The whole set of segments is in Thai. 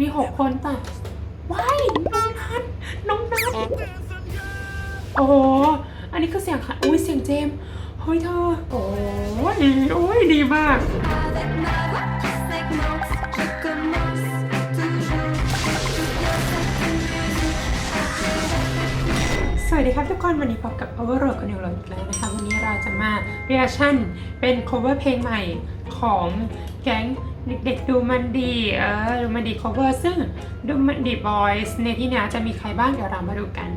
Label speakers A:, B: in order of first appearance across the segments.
A: มีหกคนแต่ว้ายน้องนัทน้องนัทโอ้โหอันนี้คือเสียงค่ะ อุ้ยเสียงเจมส์เฮ้ยเธอ โอ้ยโอ้ยดีมาก
B: Avec ma voix qui segmente, je commence toujours. Je
A: สวัสดีครับทุกคน วันนี้พบกับ Overload กับนิวโรอีกแล้วนะคะ วันนี้เราจะมา reaction เป็น cover เพลงใหม่ของแก๊ง เด็กๆดูมันดีเออดูมันดี cover ซึ่งดูมันดี boys ในที่นี้จะมีใครบ้างเดี๋ยวเรามาดูกัน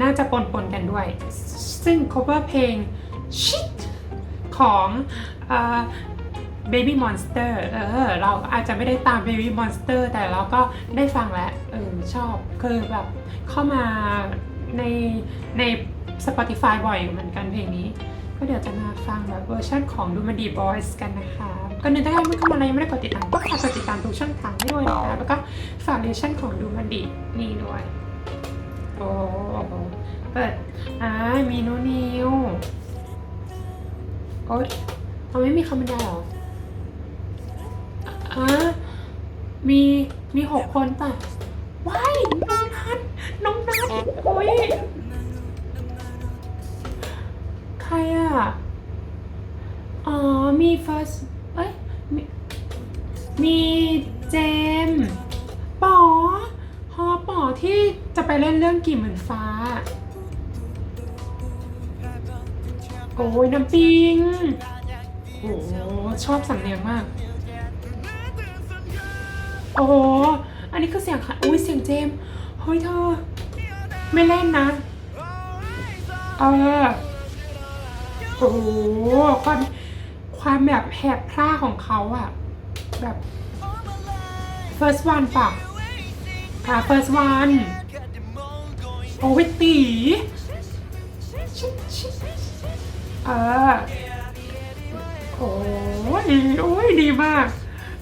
A: น่าจะปนๆกันด้วย ซึ่ง cover เพลง shit ของเอ่อ Baby Monster เออเราอาจจะไม่ได้ตาม Baby Monster แต่เราก็ได้ฟังแล้วเออชอบคือแบบเข้ามาในใน Spotify บ่อยเหมือนกันเพลงนี้ ก็เดี๋ยวจะมาฟังแบบเวอร์ชันของ Do m a d i Boys กันนะคะ ก็นึกถ้าใครไม่เข้ามาแล้วยังไม่ได้กดติดตามก็ฝากกดติดตามทุกช่องทางให้ด้วยนะคะแล้วก็ฝากเวอร์ชันของ Do m a d i นี่ด้วยโอ้โหเปิดอ่ามีนูนิวโอ๊ยเราไม่มีคำบรรยายเหรออะมีมีหกคนป่ะว้ายน้องนัทน้องนัทโอ้ยใครอะ อ๋อ มี first เอ้ยมี มีเจมป๋อฮอป๋อที่จะไปเล่นเรื่องกี่หมื่นฟ้า โอ้ยน้ำปิง โอ้ชอบสำเนียงมาก โอ้โหอันนี้คือเสียงค่ะ อุ้ยเสียงเจม เฮ้ยเธอ ไม่เล่นนะ เออ โอ้ความความแบบแหบพร่าของเขาอะ แบบ first one ป่ะอ่า first one โอ้ยตีเออโอ้ยโอ้ยดีมาก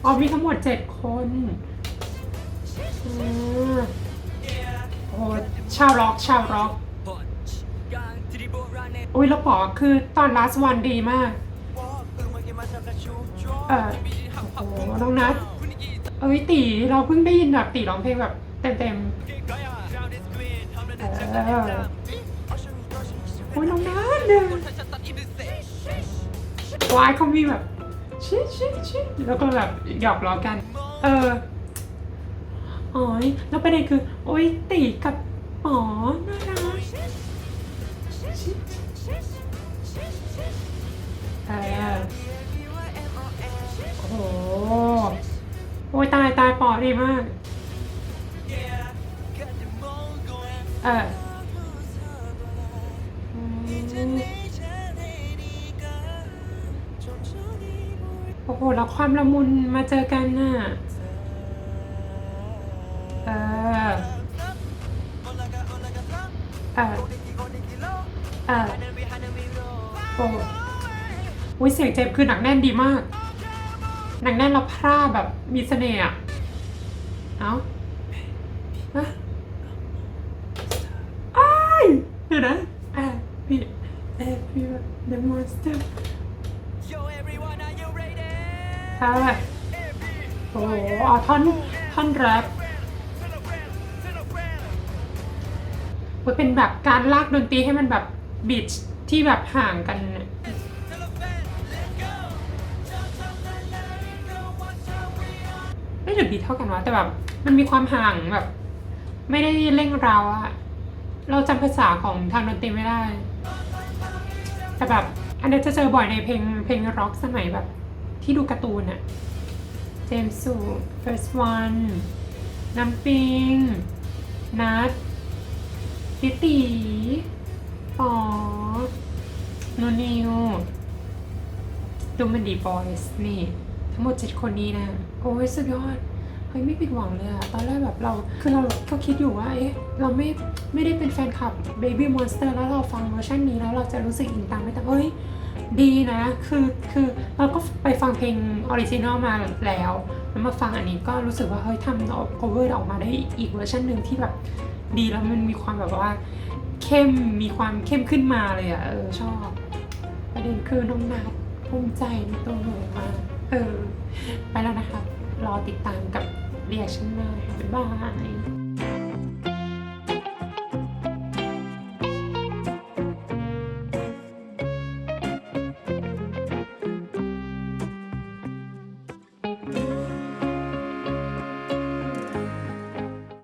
A: อ๋อมีทั้งหมดเจ็ดคนโอ้ชาวร็อกชาวร็อกอุ้ยแล้วป๋อคือตอน last one ดีมาก เออ โอ้โหน้องนัทเอ้ยตีเราเพิ่งได้ยินแบบตีร้องเพลงแบบเต็มๆเออโอ้ยน้องนัทเนี่ยวายเขามีแบบชิชิชิแล้วก็แบบหยอกล้อกัน เออโอ้ยแล้วประเด็นคือ โอ้ยตีกับป๋อน่ารักเออโอ้โห โอ้ยตายตายปอดีมาก เออโอ้โห แล้วความละมุนมาเจอกันน่ะ เออ เออ เออ โอ้อุ้ยเสียงเจมส์คือหนักแน่นดีมาก หนักแน่นแล้วพร่าแบบมีเสน่ห์อะเอ้าฮะอ้ายเดี๋ยวนะอะพี่เอพี่แบบ the monster ใช่โอ้โหอ๋อท่อนท่อนแรปมันเป็นแบบการลากดนตรีให้มันแบบบีทที่แบบห่างกัน หรือบีเท่ากันวะแต่แบบมันมีความห่างแบบ ไม่ได้เร่งเราอะเราจำภาษาของทางดนตรีไม่ได้ แต่แบบอันนี้จะเจอบ่อยในเพลงเพลงร็อกสมัยแบบ ที่ดูการ์ตูนอะเจมส์สู first one น้ำปิง นัดพิตีปอโนนิวดูมันดีบอยส์นี่ ทั้งหมดเจ็ดคนนี้นะ โอ้ยสุดยอด เฮ้ยไม่ผิดหวังเลยอะตอนแรกแบบเรา คือเราก็คิดอยู่ว่า เอ๊ะ เราไม่ ไม่ได้เป็นแฟนคลับ Baby Monster แล้วเราฟังเวอร์ชันนี้แล้วเราจะรู้สึกอินตามไหมแต่เฮ้ย ดีนะ คือ คือเราก็ไปฟังเพลงออริจินอลมาแล้ว แล้วมาฟังอันนี้ก็รู้สึกว่า เฮ้ยทำเอา cover ออกมาได้อีกเวอร์ชันหนึ่งที่แบบดีแล้วมันมีความแบบว่าเข้ม มีความเข้มขึ้นมาเลยอะเออชอบ ประเด็นคือน้องนัทภูมิใจในตัวหนูมาก เออ ไปแล้วนะคะ รอติดตามกับเรียกฉันเลยบ๊ายบาย